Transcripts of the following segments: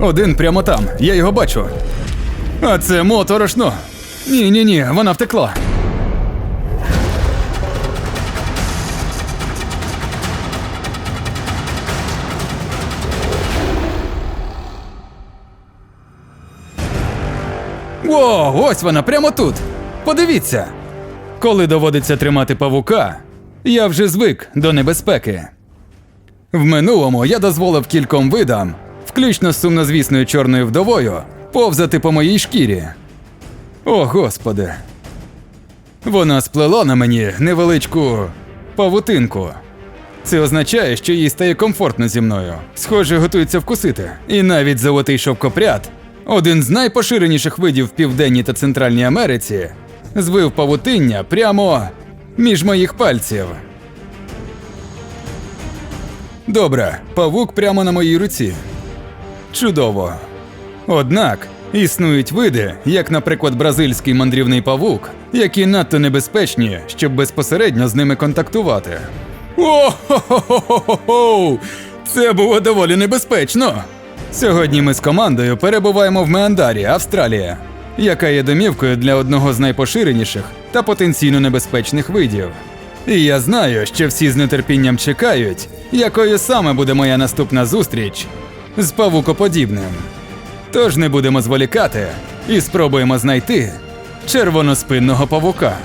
Один прямо там, я його бачу. А це моторошно. Ні, ні, ні, вона втекла. О, ось вона прямо тут. Подивіться. Коли доводиться тримати павука, я вже звик до небезпеки. В минулому я дозволив кільком видам, включно з сумнозвісною чорною вдовою, повзати по моїй шкірі. О, господи. Вона сплела на мені невеличку павутинку. Це означає, що їй стає комфортно зі мною. Схоже, готується вкусити. І навіть золотий шовкопряд, один з найпоширеніших видів в Південній та Центральній Америці, звив павутиння прямо між моїх пальців. Добре, павук прямо на моїй руці. Чудово. Однак існують види, як, наприклад, бразильський мандрівний павук, які надто небезпечні, щоб безпосередньо з ними контактувати. О-хо-хо-хо-хо-хо! Це було доволі небезпечно. Сьогодні ми з командою перебуваємо в Меандарі, Австралія, яка є домівкою для одного з найпоширеніших та потенційно небезпечних видів. І я знаю, що всі з нетерпінням чекають, якою саме буде моя наступна зустріч з павукоподібним. Тож не будемо зволікати і спробуємо знайти червоноспинного павука.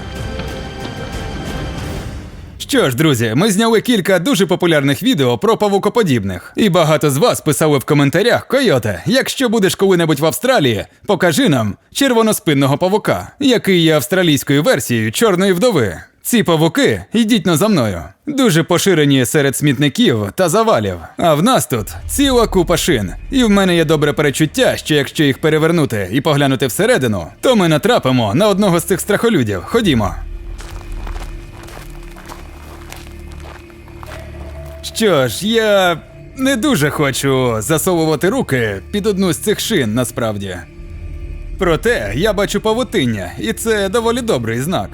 Що ж, друзі, ми зняли кілька дуже популярних відео про павукоподібних. І багато з вас писали в коментарях: Койоте, якщо будеш коли-небудь в Австралії, покажи нам червоноспинного павука, який є австралійською версією чорної вдови. Ці павуки йдіть но за мною. Дуже поширені серед смітників та завалів. А в нас тут ціла купа шин. І в мене є добре перечуття, що якщо їх перевернути і поглянути всередину, то ми натрапимо на одного з цих страхолюдів. Ходімо. Що ж, я не дуже хочу засовувати руки під одну з цих шин насправді. Проте я бачу павутиння, і це доволі добрий знак.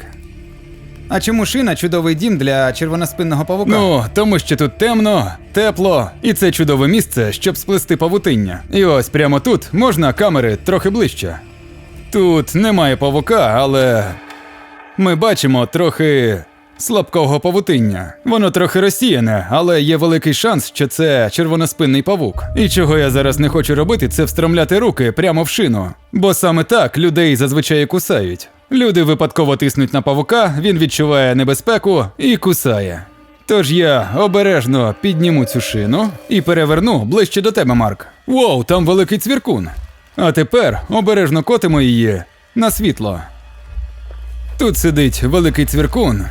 А чому шина чудовий дім для червоноспинного павука? Ну, тому що тут темно, тепло, і це чудове місце, щоб сплести павутиння. І ось прямо тут можна камери трохи ближче. Тут немає павука, але ми бачимо трохи слабкого павутиння. Воно трохи розсіяне, але є великий шанс, що це червоноспинний павук. І чого я зараз не хочу робити, це встромляти руки прямо в шину. Бо саме так людей зазвичай кусають. Люди випадково тиснуть на павука, він відчуває небезпеку і кусає. Тож я обережно підніму цю шину і переверну ближче до тебе, Марк. Воу, там великий цвіркун. А тепер обережно котимо її на світло. Тут сидить великий цвіркун,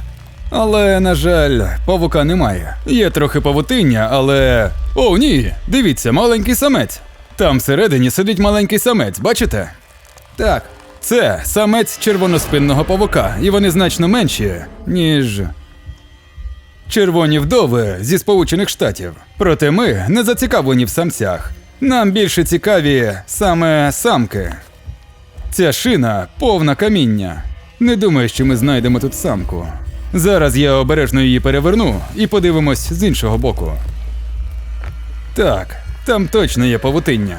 але, на жаль, павука немає. Є трохи павутиння, але. О, ні! Дивіться, маленький самець. Там всередині сидить маленький самець, бачите? Так. Це самець червоноспинного павука, і вони значно менші, ніж. Червоні вдови зі Сполучених Штатів. Проте ми не зацікавлені в самцях. Нам більше цікаві саме самки. Ця шина повна каміння. Не думаю, що ми знайдемо тут самку. Зараз я обережно її переверну і подивимось з іншого боку. Так, там точно є павутиння.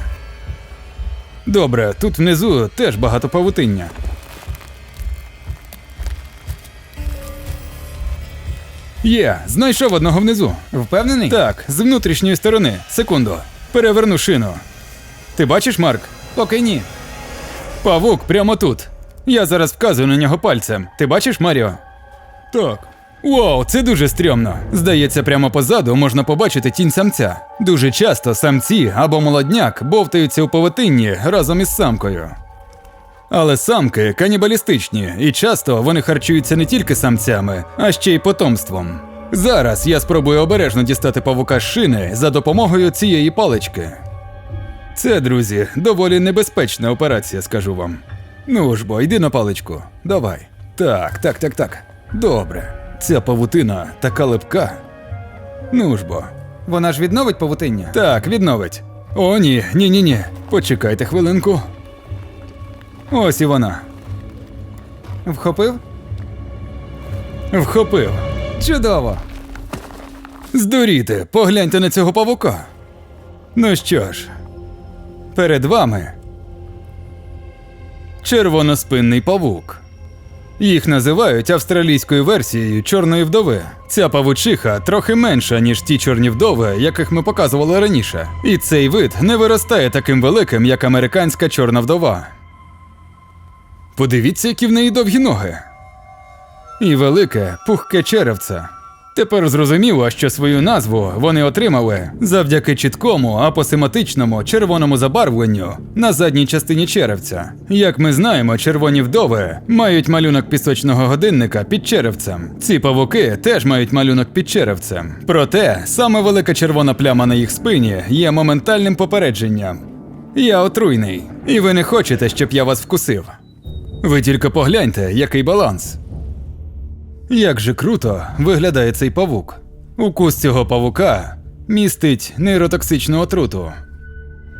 Добре, тут внизу теж багато павутиння. Є, знайшов одного внизу. Впевнений? Так, з внутрішньої сторони. Секунду. Переверну шину. Ти бачиш, Марк? Поки ні. Павук прямо тут. Я зараз вказую на нього пальцем. Ти бачиш, Маріо? Так. Вау, це дуже стрьомно. Здається, прямо позаду можна побачити тінь самця. Дуже часто самці або молодняк бовтаються у павутинні разом із самкою. Але самки канібалістичні, і часто вони харчуються не тільки самцями, а ще й потомством. Зараз я спробую обережно дістати павука з шини за допомогою цієї палички. Це, друзі, доволі небезпечна операція, скажу вам. Ну ж бо, йди на паличку. Давай. Так, так, так, так. Добре. Ця павутина така липка. Ну ж бо. Вона ж відновить павутиння. Так, відновить. О, ні, ні, ні, ні. Почекайте хвилинку. Ось і вона. Вхопив? Вхопив. Чудово. Здуріти, погляньте на цього павука. Ну що ж, Перед вами червоноспинний павук. Їх називають австралійською версією чорної вдови. Ця павучиха трохи менша, ніж ті чорні вдови, яких ми показували раніше. І цей вид не виростає таким великим, як американська чорна вдова. Подивіться, які в неї довгі ноги. І велике, пухке черевце. Тепер зрозуміло, що свою назву вони отримали завдяки чіткому апосематичному червоному забарвленню на задній частині черевця. Як ми знаємо, червоні вдови мають малюнок пісочного годинника під черевцем. Ці павуки теж мають малюнок під черевцем. Проте саме велика червона пляма на їх спині є моментальним попередженням. Я отруйний, і ви не хочете, щоб я вас вкусив. Ви тільки погляньте, який баланс. Як же круто виглядає цей павук. Укус цього павука містить нейротоксичну отруту.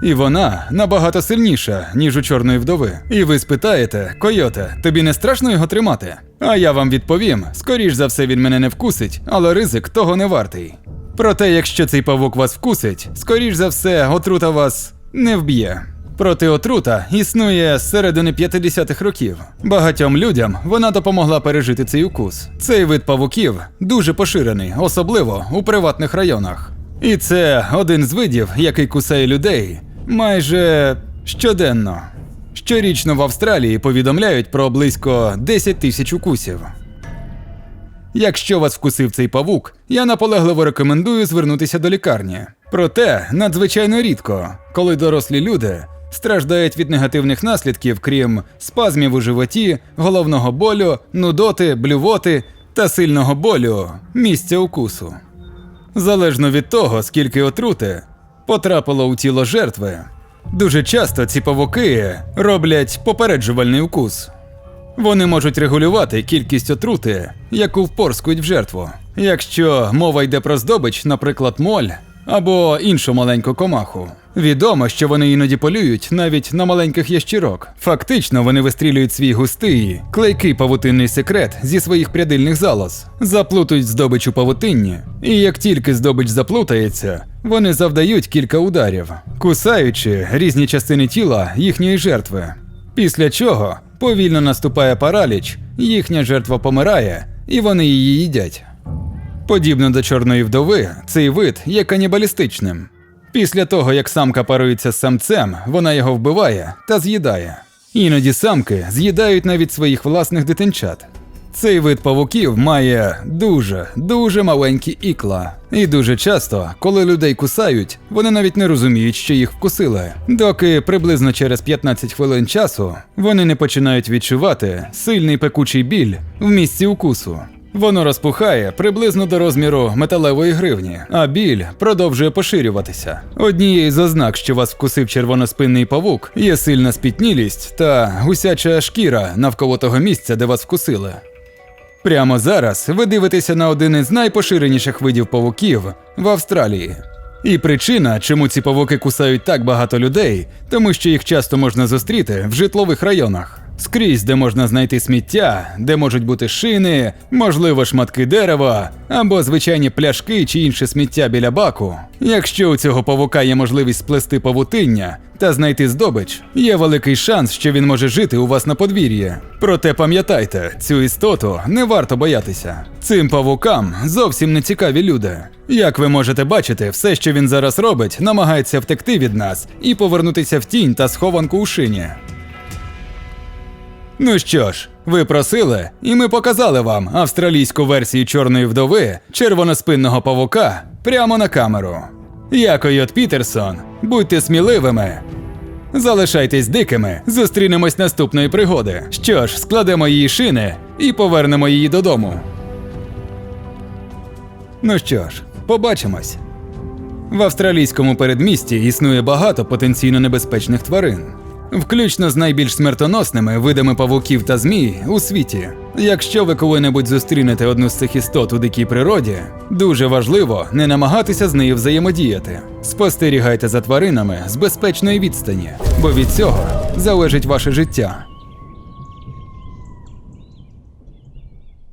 І вона набагато сильніша, ніж у чорної вдови. І ви спитаєте, койоте, тобі не страшно його тримати? А я вам відповім: скоріш за все він мене не вкусить, але ризик того не вартий. Проте, якщо цей павук вас вкусить, скоріш за все, отрута вас не вб'є. Проте отрута існує з середини 50-х років. Багатьом людям вона допомогла пережити цей укус. Цей вид павуків дуже поширений, особливо у приватних районах. І це один з видів, який кусає людей майже щоденно. Щорічно в Австралії повідомляють про близько 10 тисяч укусів. Якщо вас вкусив цей павук, я наполегливо рекомендую звернутися до лікарні. Проте надзвичайно рідко, коли дорослі люди страждають від негативних наслідків, крім спазмів у животі, головного болю, нудоти, блювоти та сильного болю місця укусу. Залежно від того, скільки отрути потрапило у тіло жертви, дуже часто ці павуки роблять попереджувальний укус. Вони можуть регулювати кількість отрути, яку впорскують в жертву. Якщо мова йде про здобич, наприклад, моль або іншу маленьку комаху. Відомо, що вони іноді полюють навіть на маленьких ящірок. Фактично, вони вистрілюють свій густий, клейкий павутинний секрет зі своїх прядильних залоз, заплутують здобич у павутинні, і як тільки здобич заплутається, вони завдають кілька ударів, кусаючи різні частини тіла їхньої жертви. Після чого повільно наступає параліч, їхня жертва помирає, і вони її їдять. Подібно до чорної вдови, цей вид є канібалістичним. Після того, як самка парується з самцем, вона його вбиває та з'їдає. Іноді самки з'їдають навіть своїх власних дитинчат. Цей вид павуків має дуже, дуже маленькі ікла. І дуже часто, коли людей кусають, вони навіть не розуміють, що їх вкусили. Доки приблизно через 15 хвилин часу вони не починають відчувати сильний пекучий біль в місці укусу. Воно розпухає приблизно до розміру металевої гривні, а біль продовжує поширюватися. Однією з ознак, що вас вкусив червоноспинний павук, є сильна спітнілість та гусяча шкіра навколо того місця, де вас вкусили. Прямо зараз ви дивитеся на один із найпоширеніших видів павуків в Австралії. І причина, чому ці павуки кусають так багато людей, тому що їх часто можна зустріти в житлових районах. Скрізь, де можна знайти сміття, де можуть бути шини, можливо, шматки дерева або звичайні пляшки чи інше сміття біля баку. Якщо у цього павука є можливість сплести павутиння та знайти здобич, є великий шанс, що він може жити у вас на подвір'ї. Проте пам'ятайте, цю істоту не варто боятися. Цим павукам зовсім не цікаві люди. Як ви можете бачити, все, що він зараз робить, намагається втекти від нас і повернутися в тінь та схованку у шині. Ну що ж, ви просили, і ми показали вам австралійську версію чорної вдови червоноспинного павука прямо на камеру. Я Койот Пітерсон. Будьте сміливими. Залишайтесь дикими, зустрінемось наступної пригоди. Що ж, складемо її шини і повернемо її додому. Ну що ж, побачимось. В австралійському передмісті існує багато потенційно небезпечних тварин, включно з найбільш смертоносними видами павуків та змій у світі. Якщо ви коли-небудь зустрінете одну з цих істот у дикій природі, дуже важливо не намагатися з нею взаємодіяти. Спостерігайте за тваринами з безпечної відстані, бо від цього залежить ваше життя.